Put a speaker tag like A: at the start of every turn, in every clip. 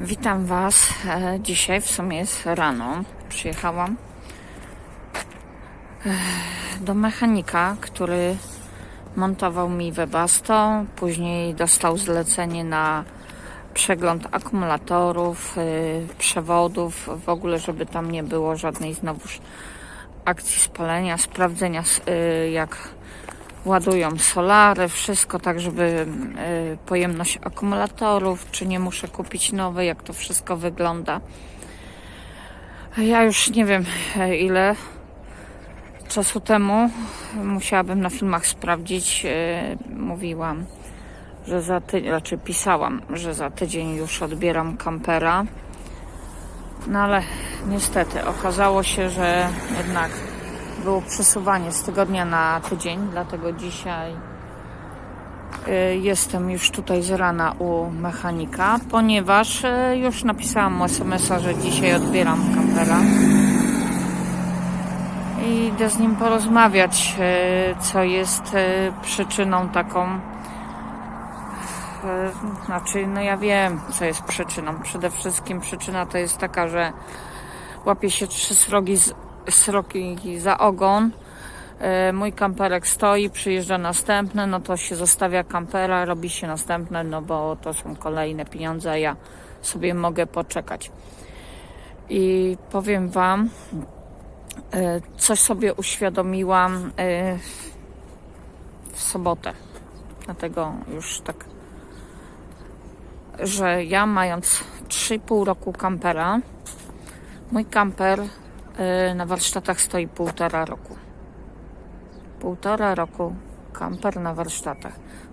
A: Witam Was. E, Dzisiaj w sumie jest rano. Przyjechałam e, do mechanika, który montował mi Webasto. Później dostał zlecenie na przegląd akumulatorów, e, przewodów, w ogóle, żeby tam nie było żadnej znowuż akcji spalenia, sprawdzenia jak ładują solary, wszystko tak, żeby y, pojemność akumulatorów, czy nie muszę kupić nowe, jak to wszystko wygląda. Ja już nie wiem e, ile czasu temu musiałabym na filmach sprawdzić. y, Mówiłam, że za tydzień, raczej pisałam, że za tydzień już odbieram kampera. No ale niestety okazało się, że jednak było przesuwanie z tygodnia na tydzień, dlatego dzisiaj y, jestem już tutaj z rana u mechanika, ponieważ y, już napisałam mu SMS-a, że dzisiaj odbieram kampera i idę z nim porozmawiać, y, co jest przyczyną taką. Znaczy, no ja wiem, co jest przyczyną. Przede wszystkim przyczyna to jest taka, że łapie się trzy srogi, z, srogi za ogon. E, Mój kamperek stoi, przyjeżdża następny, no to się zostawia kampera, robi się następne, no bo to są kolejne pieniądze, a ja sobie mogę poczekać. I powiem Wam, e, coś sobie uświadomiłam e, w sobotę. Dlatego już tak, że ja mając 3,5 roku kampera, Mój kamper na warsztatach stoi półtora roku. Półtora roku kamper na warsztatach.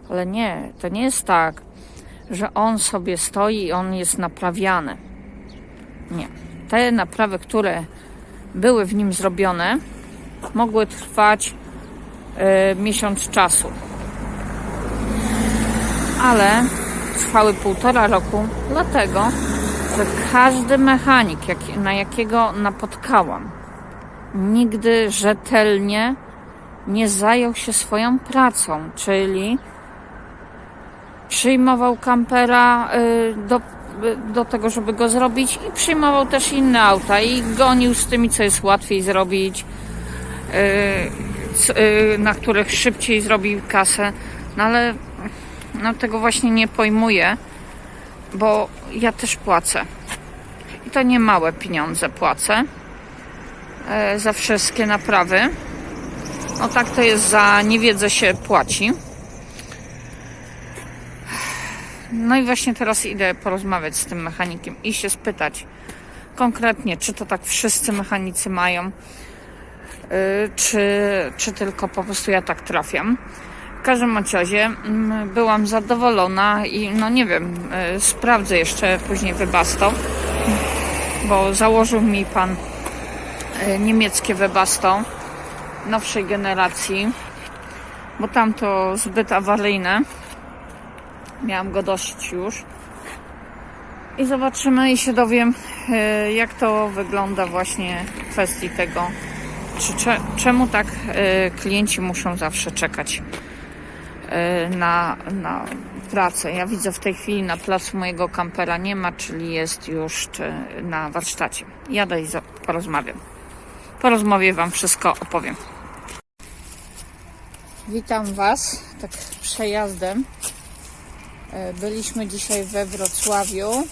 A: Ale nie, to nie jest tak, że on sobie stoi i on jest naprawiany. Nie. Te naprawy, które były w nim zrobione, mogły trwać y, miesiąc czasu. Ale trwały półtora roku, dlatego, że każdy mechanik, jak, na jakiego napotkałam, nigdy rzetelnie nie zajął się swoją pracą, czyli przyjmował kampera y, do, y, do tego, żeby go zrobić i przyjmował też inne auta i gonił z tymi, co jest łatwiej zrobić, y, na których szybciej zrobi kasę, no ale no, tego właśnie nie pojmuję, bo ja też płacę. I to nie małe pieniądze płacę e, za wszystkie naprawy. No tak to jest, za niewiedzę się płaci. No i właśnie teraz idę porozmawiać z tym mechanikiem i się spytać konkretnie, czy to tak wszyscy mechanicy mają, y, czy, czy tylko po prostu ja tak trafiam. Każdym razie mm, byłam zadowolona i no nie wiem, y, sprawdzę jeszcze później Webasto, bo założył mi pan y, niemieckie Webasto nowszej generacji, bo tam to zbyt awaryjne. Miałam go dość już. I zobaczymy i się dowiem, y, jak to wygląda właśnie w kwestii tego, czy, cze, czemu tak klienci muszą zawsze czekać na, na pracę. Ja widzę w tej chwili na placu mojego kampera nie ma, czyli jest już na warsztacie. Jadę i porozmawiam. Po rozmowie Wam wszystko opowiem. Witam Was, tak przejazdem. E, Byliśmy dzisiaj we Wrocławiu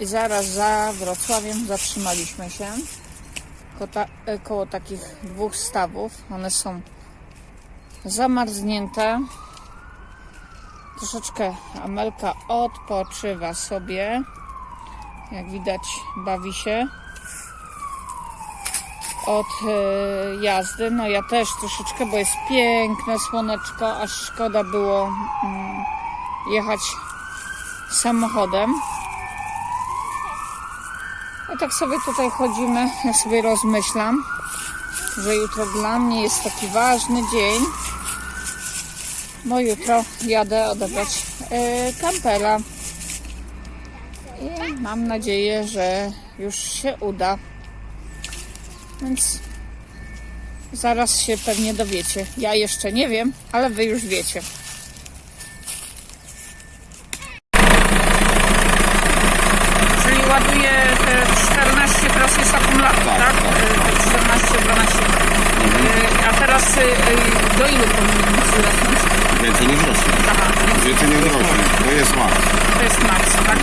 A: i zaraz za Wrocławiem zatrzymaliśmy się e, koło takich dwóch stawów. One są zamarznięte. Troszeczkę Amelka odpoczywa sobie. Jak widać, bawi się od e, jazdy. No ja też troszeczkę, bo jest piękne słoneczko, aż szkoda było mm, jechać samochodem. I tak sobie tutaj chodzimy, ja sobie rozmyślam, że jutro dla mnie jest taki ważny dzień, bo jutro jadę odebrać e, kampera. I mam nadzieję, że już się uda. Więc zaraz się pewnie dowiecie. Ja jeszcze nie wiem, ale wy już wiecie. ładuje te 14, teraz jest akumulator, tak?
B: Tak, tak,
A: Y, 14, 12. Y, A teraz y, y, do ilu powinien być wzrosnąć?
B: Więcej niż rośnie. Niż rośnie. To jest max.
A: to jest max, tak?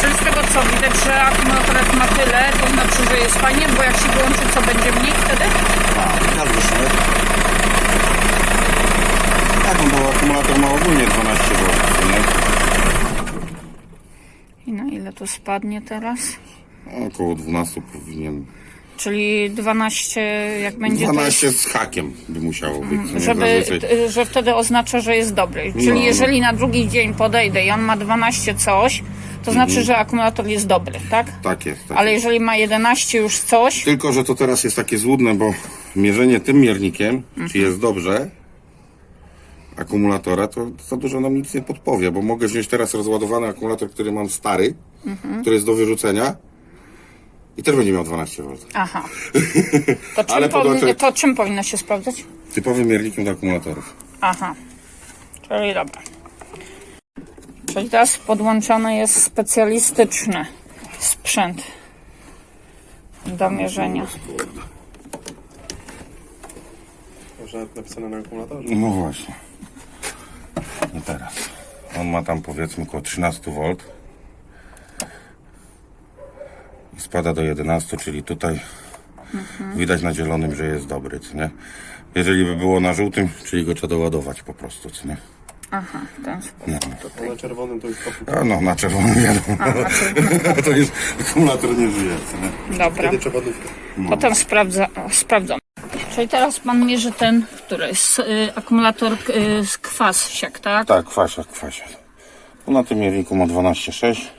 A: Czyli z tego co widać, że akumulator jak ma tyle, to znaczy, że jest fajnie, bo jak się wyłączy, co będzie mniej wtedy?
B: Tak, każdy szmer. Tak, no bo akumulator ma ogólnie 12 V, nie?
A: I na ile to spadnie teraz?
B: Około 12 powinien.
A: Czyli 12, jak będzie to
B: 12 z hakiem by musiało być. nie?
A: żeby,
B: Zazwyczaj.
A: że wtedy oznacza, że jest dobry. Czyli
B: No, no.
A: jeżeli na drugi dzień podejdę i on ma 12 coś, to znaczy, że akumulator jest dobry, tak?
B: Tak jest. Tak
A: Ale
B: jest.
A: jeżeli ma 11 już coś,
B: Tylko, że to teraz jest takie złudne, bo mierzenie tym miernikiem, czy jest dobrze akumulatora, to za dużo nam nic nie podpowie, bo mogę wziąć teraz rozładowany akumulator, który mam stary, który jest do wyrzucenia i też będzie miał 12 V.
A: aha. To czym,
B: Ale
A: powinno,
B: podłączę-
A: to czym powinno się sprawdzać?
B: Typowym miernikiem do akumulatorów.
A: Aha. Czyli dobra. Czyli teraz podłączony jest specjalistyczny sprzęt do mierzenia.
C: Może nawet napisane na akumulatorze.
B: No właśnie. I teraz. On ma tam powiedzmy około 13 V. I spada do 11, czyli tutaj widać na zielonym, że jest dobry, co nie? Jeżeli by było na żółtym, czyli go trzeba doładować po prostu, co nie?
A: Aha, w ten sposób.
B: No,
C: A na czerwonym to już kaput.
B: A no na czerwonym wiadomo. to jest akumulator nie żyje, co nie?
A: Dobra.
C: Kiedy przewodówkę?
A: Potem sprawdza, sprawdzam. Czyli teraz pan mierzy ten, który jest y, akumulator y, z kwasiak, tak?
B: Tak, kwasiak, kwasiak. Tu na tym mierniku ma 12,6.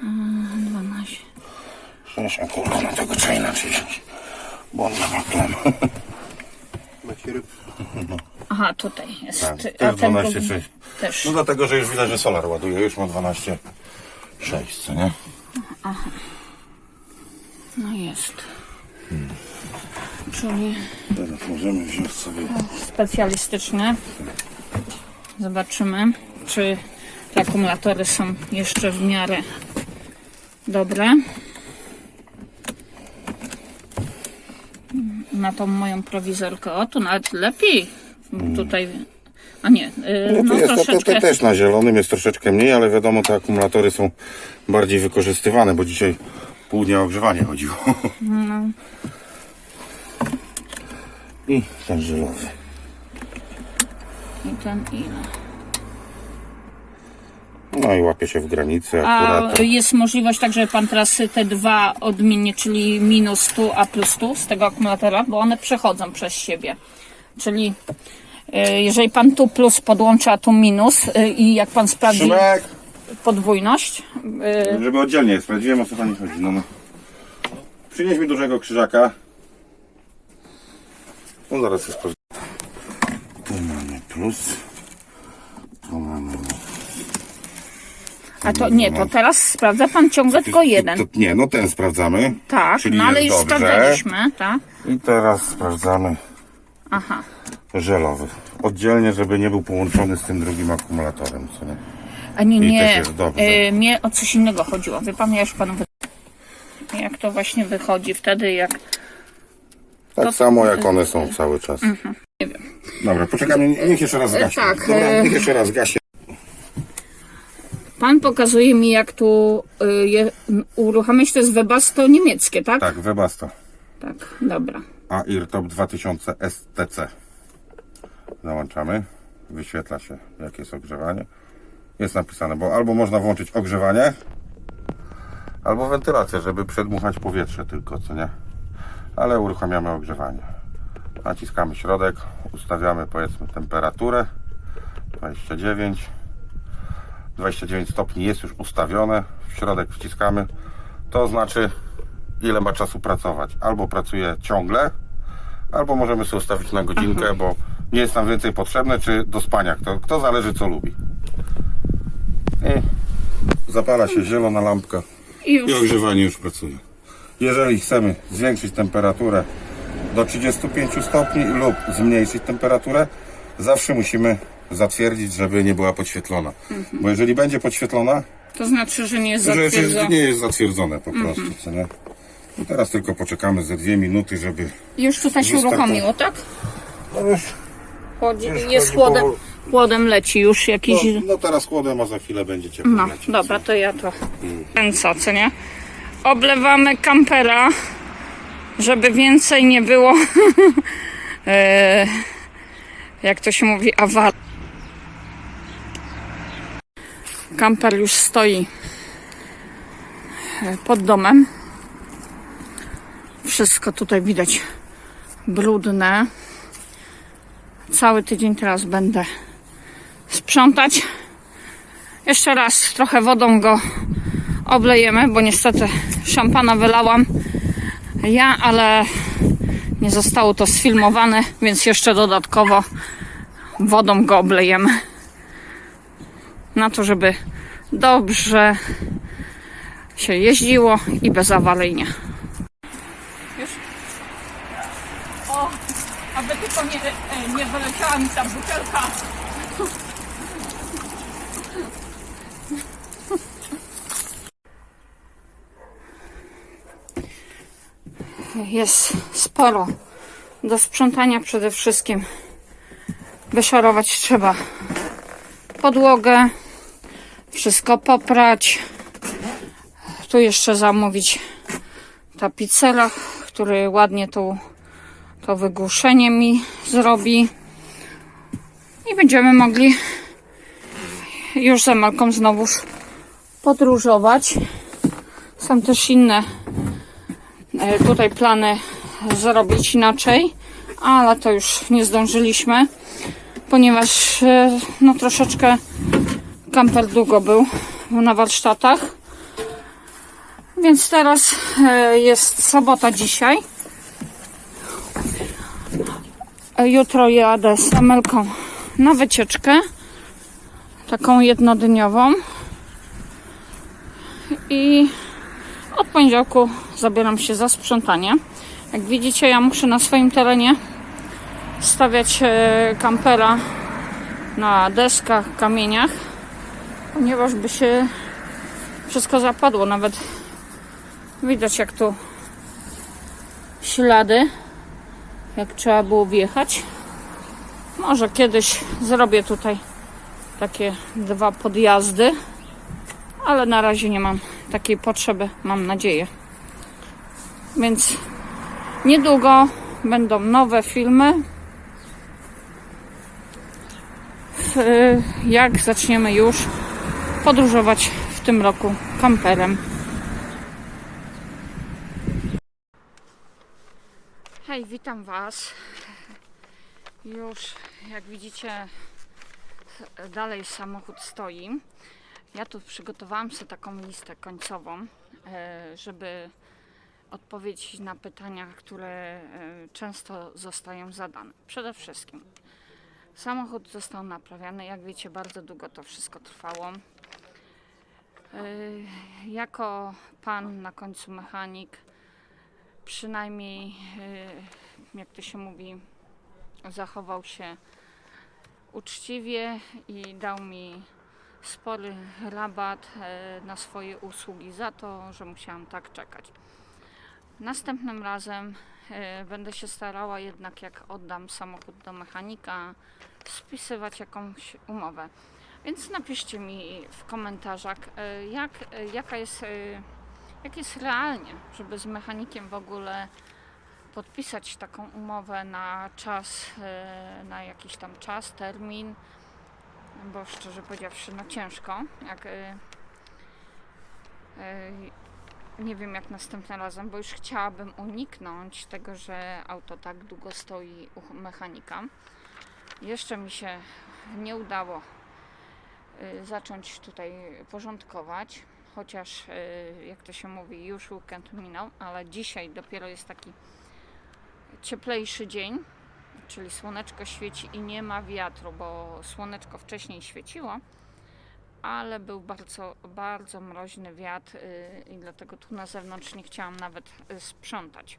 A: 12.
B: 6, a kurwa, na tego trzeba inaczej wziąć. Bo on ma klem.
C: Macie ryb.
A: Aha, tutaj jest.
B: Tak, to jest
A: ten
B: 12,6.
A: powinien Też.
B: No dlatego, że już widać, że solar ładuje, już ma 12,6, co nie?
A: No jest. Czyli
B: Teraz możemy wziąć sobie...
A: specjalistyczny. Zobaczymy, czy te akumulatory są jeszcze w miarę dobre. Na tą moją prowizorkę. O, tu nawet lepiej. Tutaj. A nie, y,
B: No
A: no
B: jest to, to,
A: troszeczkę.
B: to też na zielonym jest troszeczkę mniej, ale wiadomo, te akumulatory są bardziej wykorzystywane, bo dzisiaj pół dnia ogrzewanie chodziło. I ten żelowy.
A: I ten ile?
B: No i łapie się w granicy
A: A
B: akurat.
A: jest możliwość tak, żeby pan teraz te dwa odmiennie, czyli minus tu, a plus tu z tego akumulatora, bo one przechodzą przez siebie. Czyli y, jeżeli pan tu plus podłącza, a tu minus y, i jak pan sprawdzi
B: Szymek!
A: podwójność, y,
B: Żeby oddzielnie sprawdziłem o co pani chodzi. No, no. Przynieś mi dużego krzyżaka. No zaraz jest poz- Tu mamy plus. Tu mamy.
A: A to nie, to teraz sprawdza pan ciągle tylko jeden.
B: To, nie, no ten sprawdzamy.
A: Tak,
B: czyli
A: no ale
B: jest
A: już
B: dobrze.
A: sprawdzaliśmy, tak?
B: I teraz sprawdzamy
A: Aha.
B: żelowy. Oddzielnie, żeby nie był połączony z tym drugim akumulatorem. Co nie?
A: A nie,
B: I
A: nie,
B: też jest dobrze.
A: y, mnie o coś innego chodziło. Wie pan, ja już panu wy... jak to właśnie wychodzi wtedy, jak
B: Tak samo jak one są cały czas.
A: nie wiem.
B: Dobra, poczekamy, niech jeszcze raz zgaśnie.
A: tak,
B: Dobra,
A: e-
B: niech jeszcze raz zgaśnie.
A: Pan pokazuje mi, jak tu y, je, uruchamiać to jest Webasto niemieckie, tak?
B: Tak, Webasto.
A: Tak, dobra.
B: AIR Top 2000 STC. Załączamy. Wyświetla się, jakie jest ogrzewanie. Jest napisane, bo albo można włączyć ogrzewanie, albo wentylację, żeby przedmuchać powietrze tylko, co nie? Ale uruchamiamy ogrzewanie. Naciskamy środek, ustawiamy powiedzmy temperaturę 29. 29 stopni jest już ustawione. W środek wciskamy. To znaczy ile ma czasu pracować. Albo pracuje ciągle, albo możemy sobie ustawić na godzinkę, bo nie jest nam więcej potrzebne, czy do spania. Kto, kto zależy co lubi. I zapala się zielona lampka
A: I już.
B: i ogrzewanie już pracuje. Jeżeli chcemy zwiększyć temperaturę do 35 stopni lub zmniejszyć temperaturę, zawsze musimy zatwierdzić, żeby nie była podświetlona. Bo jeżeli będzie podświetlona,
A: To znaczy, że nie jest
B: Że
A: zatwierdzone.
B: nie jest zatwierdzone po prostu, co nie? I teraz tylko poczekamy ze dwie minuty, żeby...
A: Już tutaj się
B: Wystarczy.
A: uruchomiło, tak?
B: No, już,
A: Chodzi, jest
B: chodzi
A: chłodem,
B: powoli.
A: chłodem leci już jakiś...
B: no, no teraz chłodem, a za chwilę będzie ciepło.
A: No,
B: lecieć,
A: dobra, to ja to kręcę, co nie? Oblewamy kampera, żeby więcej nie było, e, jak to się mówi, awarii. Kamper już stoi e, pod domem. Wszystko tutaj widać brudne. Cały tydzień teraz będę sprzątać. Jeszcze raz trochę wodą go oblejemy, bo niestety szampana wylałam ja, ale nie zostało to sfilmowane, więc jeszcze dodatkowo wodą go oblejemy. Na to, żeby dobrze się jeździło i bezawaryjnie. Już? O, aby tylko nie, nie wyleciała mi ta butelka. Jest sporo do sprzątania przede wszystkim. Wyszorować trzeba podłogę, wszystko poprać. Tu jeszcze zamówić tapicera, który ładnie tu to wygłuszenie mi zrobi. I będziemy mogli już za Malką znowuż podróżować. Są też inne e, tutaj plany zrobić inaczej, ale to już nie zdążyliśmy, ponieważ e, no troszeczkę kamper długo był na warsztatach. Więc teraz e, jest sobota dzisiaj. E, Jutro jadę z Amelką na wycieczkę. Taką jednodniową. I od poniedziałku zabieram się za sprzątanie. Jak widzicie, ja muszę na swoim terenie stawiać e, kampera na deskach, kamieniach, ponieważ by się wszystko zapadło. Nawet widać, jak tu ślady, jak trzeba było wjechać. Może kiedyś zrobię tutaj takie dwa podjazdy, ale na razie nie mam takiej potrzeby, mam nadzieję. Więc niedługo będą nowe filmy. Jak zaczniemy już podróżować w tym roku kamperem. Hej, witam Was. Już jak widzicie, dalej samochód stoi. Ja tu przygotowałam sobie taką listę końcową, e, żeby odpowiedzieć na pytania, które e, często zostają zadane. Przede wszystkim samochód został naprawiony. Jak wiecie, bardzo długo to wszystko trwało. E, Jako pan na końcu mechanik, przynajmniej e, jak to się mówi, zachował się uczciwie i dał mi spory rabat e, na swoje usługi za to, że musiałam tak czekać. Następnym razem będę się starała jednak jak oddam samochód do mechanika spisywać jakąś umowę. Więc napiszcie mi w komentarzach e, jak, e, jaka jest, e, jak jest realnie, żeby z mechanikiem w ogóle podpisać taką umowę na czas, na jakiś tam czas, termin, bo szczerze powiedziawszy, no ciężko, jak nie wiem jak następnym razem, bo już chciałabym uniknąć tego, że auto tak długo stoi u mechanika. Jeszcze mi się nie udało zacząć tutaj porządkować, chociaż e, jak to się mówi, już weekend minął, ale dzisiaj dopiero jest taki cieplejszy dzień, czyli słoneczko świeci i nie ma wiatru, bo słoneczko wcześniej świeciło, ale był bardzo, bardzo mroźny wiatr yy, i dlatego tu na zewnątrz nie chciałam nawet y, sprzątać.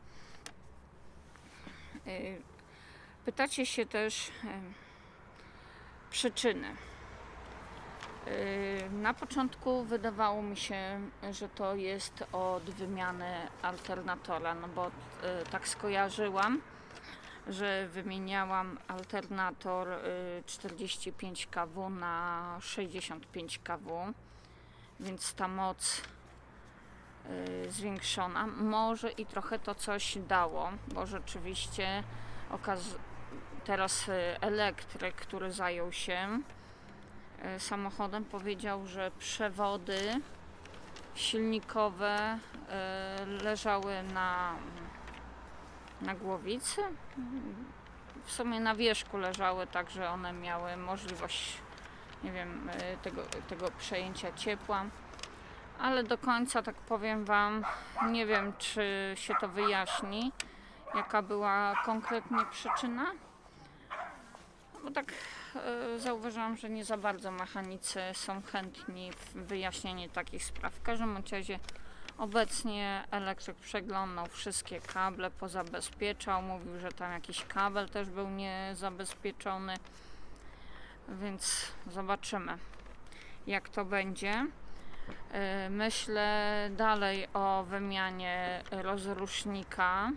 A: Pytacie się też przyczyny. Yy, Na początku wydawało mi się, że to jest od wymiany alternatora, no bo yy, tak skojarzyłam, że wymieniałam alternator yy, 45 kW na 65 kW, więc ta moc yy, zwiększona. Może i trochę to coś dało, bo rzeczywiście okaz- teraz yy, elektryk, który zajął się samochodem powiedział, że przewody silnikowe e, leżały na, na głowicy. W sumie na wierzchu leżały, tak że one miały możliwość, nie wiem, e, tego, tego przejęcia ciepła. Ale do końca, tak powiem Wam, nie wiem, czy się to wyjaśni, jaka była konkretnie przyczyna. Bo tak e, zauważyłam, że nie za bardzo mechanicy są chętni w wyjaśnienie takich spraw. W każdym razie obecnie elektryk przeglądał wszystkie kable, pozabezpieczał, mówił, że tam jakiś kabel też był niezabezpieczony, więc zobaczymy jak to będzie. E, Myślę dalej o wymianie rozrusznika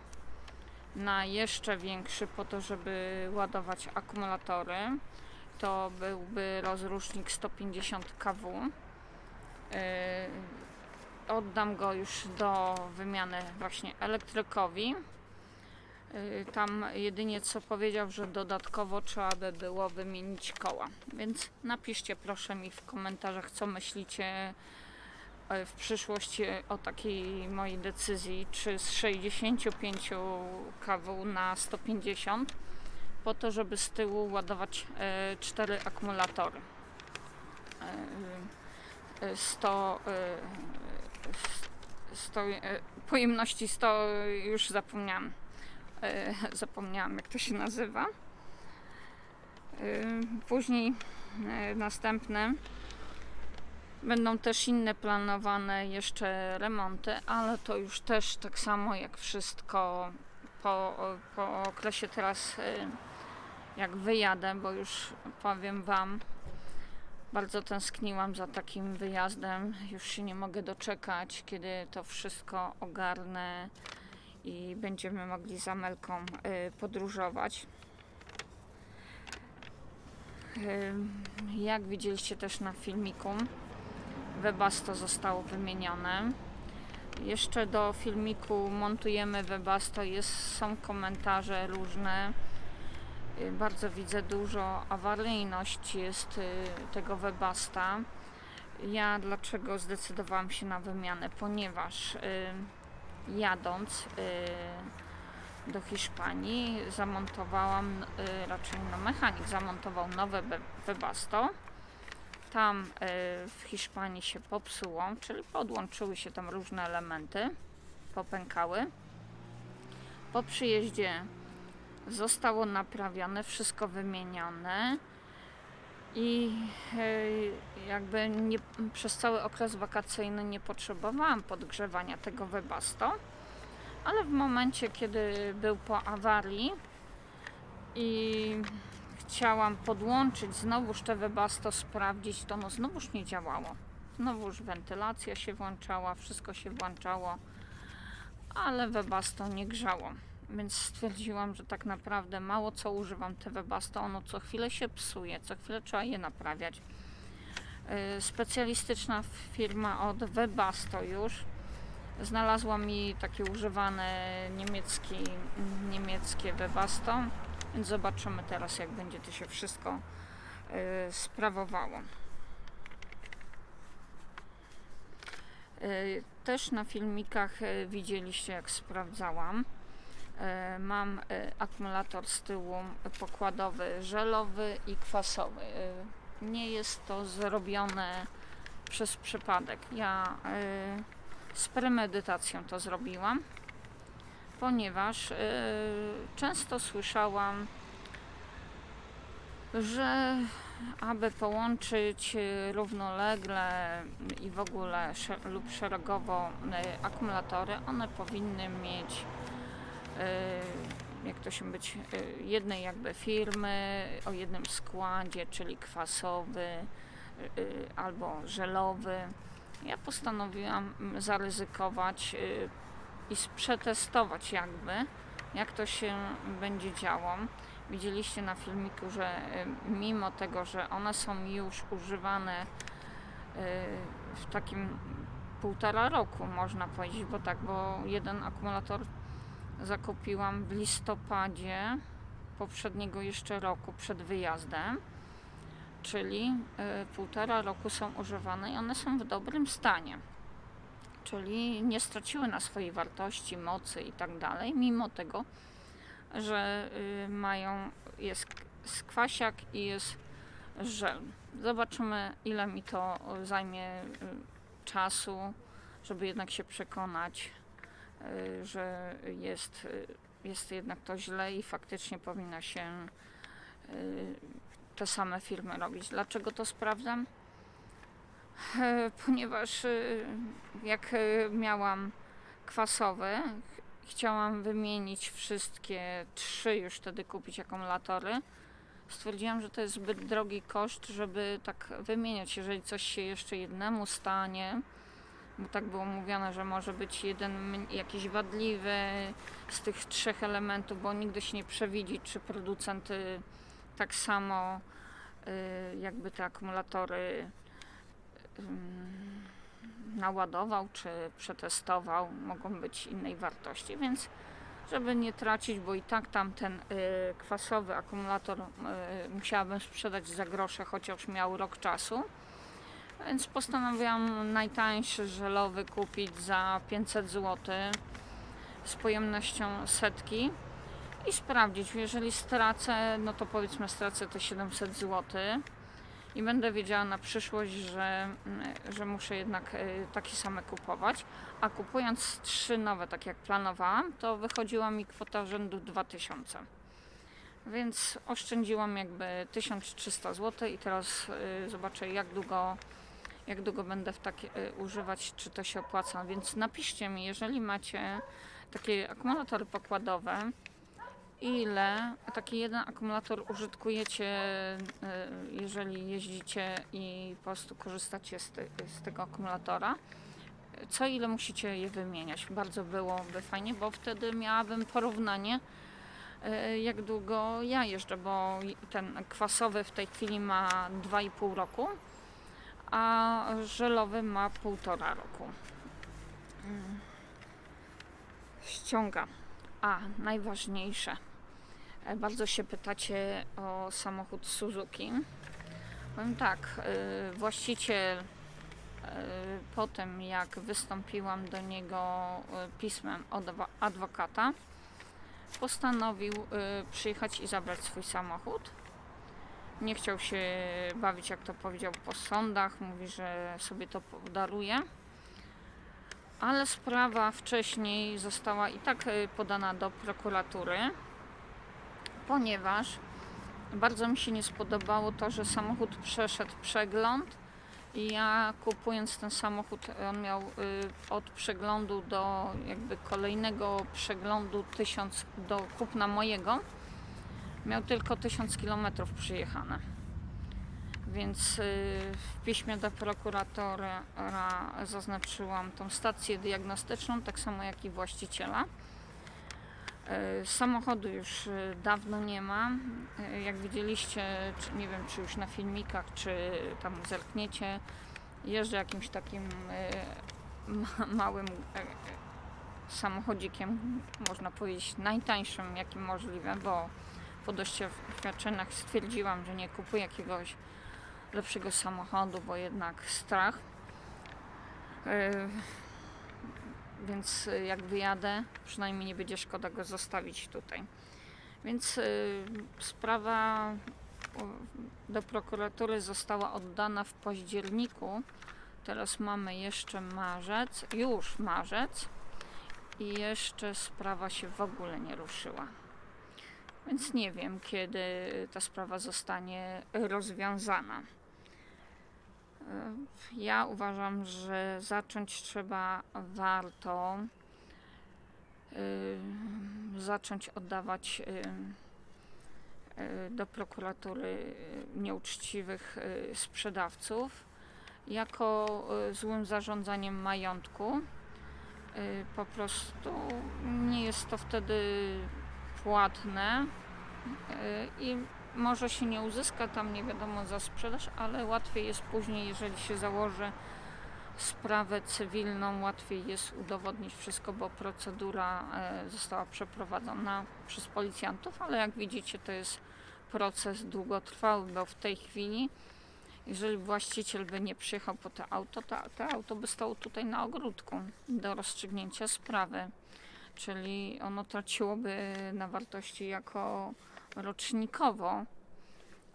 A: na jeszcze większy po to, żeby ładować akumulatory. To byłby rozrusznik 150 kW. Yy, Oddam go już do wymiany właśnie elektrykowi. Yy, Tam jedynie co powiedział, że dodatkowo trzeba by było wymienić koła. Więc napiszcie proszę mi w komentarzach, co myślicie w przyszłości o takiej mojej decyzji, czy z 65 kW na 150, po to, żeby z tyłu ładować e, cztery akumulatory. E, e, 100, e, 100 e, pojemności 100 już zapomniałam. E, Zapomniałam jak to się nazywa. E, Później e, następne Będą też inne planowane jeszcze remonty, ale to już też tak samo jak wszystko po, po okresie teraz y, jak wyjadę, bo już powiem Wam, bardzo tęskniłam za takim wyjazdem. Już się nie mogę doczekać, kiedy to wszystko ogarnę i będziemy mogli z Amelką y, podróżować. Jak widzieliście też na filmiku, Webasto zostało wymienione. Jeszcze do filmiku montujemy Webasto, jest, są komentarze różne. Y, Bardzo widzę dużo awaryjność jest y, tego Webasta. Ja dlaczego zdecydowałam się na wymianę? Ponieważ y, jadąc do Hiszpanii zamontowałam, raczej no mechanik zamontował nowe Webasto tam y, w Hiszpanii się popsuło, czyli podłączyły się tam różne elementy, popękały. Po przyjeździe zostało naprawione, wszystko wymienione i y, jakby nie, przez cały okres wakacyjny nie potrzebowałam podgrzewania tego Webasto, ale w momencie, kiedy był po awarii i chciałam podłączyć znowuż te Webasto, sprawdzić, to no znowuż nie działało. Znowuż wentylacja się włączała, wszystko się włączało, ale Webasto nie grzało. Więc stwierdziłam, że tak naprawdę mało co używam te Webasto, ono co chwilę się psuje, co chwilę trzeba je naprawiać. Yy, Specjalistyczna firma od Webasto już znalazła mi takie używane niemiecki, niemieckie Webasto. Więc zobaczymy teraz, jak będzie to się wszystko y, sprawowało. Y, Też na filmikach y, widzieliście, jak sprawdzałam. Mam akumulator z tyłu pokładowy żelowy i kwasowy. Nie jest to zrobione przez przypadek. Ja z premedytacją to zrobiłam ponieważ y, często słyszałam, że aby połączyć y, równolegle i w ogóle lub szeregowo y, akumulatory, one powinny mieć jak to się być jednej jakby firmy o jednym składzie, czyli kwasowy, albo żelowy. Ja postanowiłam zaryzykować i przetestować jakby, jak to się będzie działo. Widzieliście na filmiku, że y, mimo tego, że one są już używane y, w takim półtora roku, można powiedzieć, bo tak, bo jeden akumulator zakupiłam w listopadzie poprzedniego jeszcze roku przed wyjazdem, czyli y, półtora roku są używane i one są w dobrym stanie. Czyli nie straciły na swojej wartości, mocy i tak dalej, mimo tego, że y, mają, jest skwasiak i jest żel. Zobaczymy, ile mi to y, zajmie y, czasu, żeby jednak się przekonać, że jest, jest jednak to źle i faktycznie powinna się te same firmy robić. Dlaczego to sprawdzam? E, Ponieważ y, jak y, miałam kwasowe, ch- chciałam wymienić wszystkie trzy już wtedy kupić akumulatory. Stwierdziłam, że to jest zbyt drogi koszt, żeby tak wymieniać. Jeżeli coś się jeszcze jednemu stanie, bo tak było mówione, że może być jeden jakiś wadliwy z tych trzech elementów, bo nigdy się nie przewidzi, czy producent tak samo jakby te akumulatory naładował czy przetestował, mogą być innej wartości, więc żeby nie tracić, bo i tak tamten y, kwasowy akumulator y, musiałabym sprzedać za grosze, chociaż miał rok czasu. Więc postanowiłam najtańszy żelowy kupić za 500 zł z pojemnością setki i sprawdzić. Jeżeli stracę, no to powiedzmy stracę te 700 zł i będę wiedziała na przyszłość, że, mm, że muszę jednak y, takie same kupować. A kupując trzy nowe, tak jak planowałam, to wychodziła mi kwota rzędu 2000. Więc oszczędziłam jakby 1300 zł i teraz y, zobaczę jak długo, jak długo będę w takie, y, używać, czy to się opłaca. Więc napiszcie mi, jeżeli macie takie akumulatory pokładowe, ile taki jeden akumulator użytkujecie, y, jeżeli jeździcie i po prostu korzystacie z, z tego akumulatora. Co ile musicie je wymieniać? Bardzo byłoby fajnie, bo wtedy miałabym porównanie, y, jak długo ja jeżdżę, bo ten kwasowy w tej chwili ma 2,5 roku, a żelowy ma 1,5 roku. Mm. Ściąga. A, najważniejsze. E, Bardzo się pytacie o samochód Suzuki. Powiem tak, y, właściciel y, po tym jak wystąpiłam do niego pismem od adwokata, postanowił przyjechać i zabrać swój samochód. Nie chciał się bawić, jak to powiedział, po sądach. Mówi, że sobie to podaruje. Ale sprawa wcześniej została i tak podana do prokuratury ponieważ bardzo mi się nie spodobało to, że samochód przeszedł przegląd i ja kupując ten samochód, on miał y, od przeglądu do jakby kolejnego przeglądu 1000 do kupna mojego, miał tylko 1000 km przyjechane. Więc y, w piśmie do prokuratora zaznaczyłam tą stację diagnostyczną, tak samo jak i właściciela. E, Samochodu już e, dawno nie ma. E, Jak widzieliście, nie wiem czy już na filmikach, czy tam zerkniecie, jeżdżę jakimś takim ma, małym samochodzikiem, można powiedzieć najtańszym jakim możliwe, bo po doświadczeniach stwierdziłam, że nie kupuję jakiegoś lepszego samochodu, bo jednak strach. Więc y, jak wyjadę, przynajmniej nie będzie szkoda go zostawić tutaj. Więc y, sprawa do prokuratury została oddana w październiku. Teraz mamy jeszcze marzec, już marzec i jeszcze sprawa się w ogóle nie ruszyła. Więc nie wiem, kiedy ta sprawa zostanie rozwiązana. Ja uważam, że zacząć trzeba warto y, zacząć oddawać y, do prokuratury nieuczciwych sprzedawców jako złym zarządzaniem majątku. Po prostu nie jest to wtedy płatne i może się nie uzyska tam nie wiadomo za sprzedaż, ale łatwiej jest później, jeżeli się założy sprawę cywilną, łatwiej jest udowodnić wszystko, bo procedura e, została przeprowadzona przez policjantów, ale jak widzicie, to jest proces długotrwały, bo w tej chwili, jeżeli właściciel by nie przyjechał po to auto, to, to auto by stało tutaj na ogródku do rozstrzygnięcia sprawy. Czyli ono traciłoby na wartości jako rocznikowo,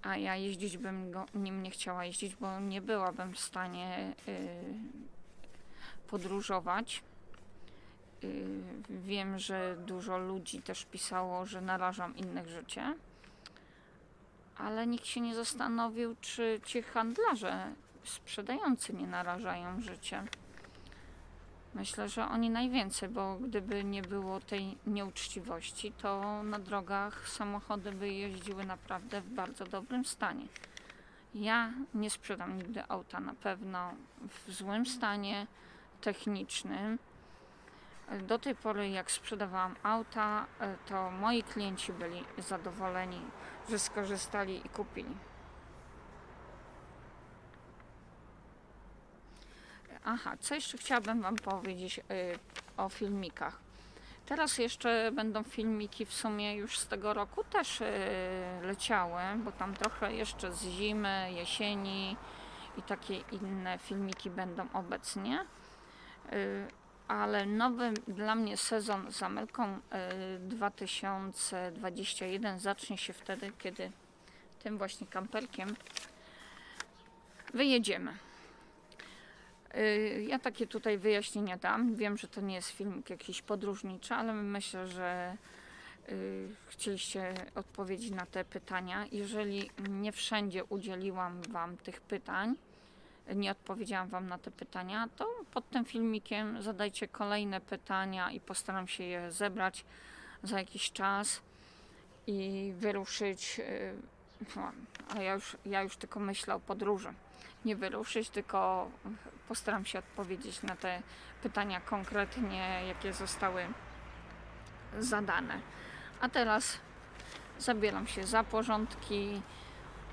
A: a ja jeździć bym go, nim nie chciała jeździć, bo nie byłabym w stanie y, podróżować. Y, wiem, że dużo ludzi też pisało, że narażam innych życie, ale nikt się nie zastanowił, czy ci handlarze sprzedający nie narażają życie. Myślę, że oni najwięcej, bo gdyby nie było tej nieuczciwości, to na drogach samochody by jeździły naprawdę w bardzo dobrym stanie. Ja nie sprzedam nigdy auta na pewno w złym stanie technicznym. Do tej pory, jak sprzedawałam auta, to moi klienci byli zadowoleni, że skorzystali i kupili. Aha, co jeszcze chciałabym Wam powiedzieć y, o filmikach. Teraz jeszcze będą filmiki w sumie już z tego roku też y, leciały, bo tam trochę jeszcze z zimy, jesieni i takie inne filmiki będą obecnie. Y, ale nowy dla mnie sezon z Amelką y, 2021 zacznie się wtedy, kiedy tym właśnie kamperkiem wyjedziemy. Y, Ja takie tutaj wyjaśnienia dam. Wiem, że to nie jest filmik jakiś podróżniczy, ale myślę, że y, chcieliście odpowiedzieć na te pytania. Jeżeli nie wszędzie udzieliłam Wam tych pytań, nie odpowiedziałam Wam na te pytania, to pod tym filmikiem zadajcie kolejne pytania i postaram się je zebrać za jakiś czas i wyruszyć. y, no, A ja już, ja już tylko myślę o podróży. Nie wyruszyć, tylko postaram się odpowiedzieć na te pytania konkretnie, jakie zostały zadane. A teraz zabieram się za porządki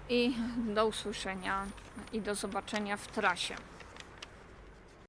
A: i do usłyszenia i do zobaczenia w trasie.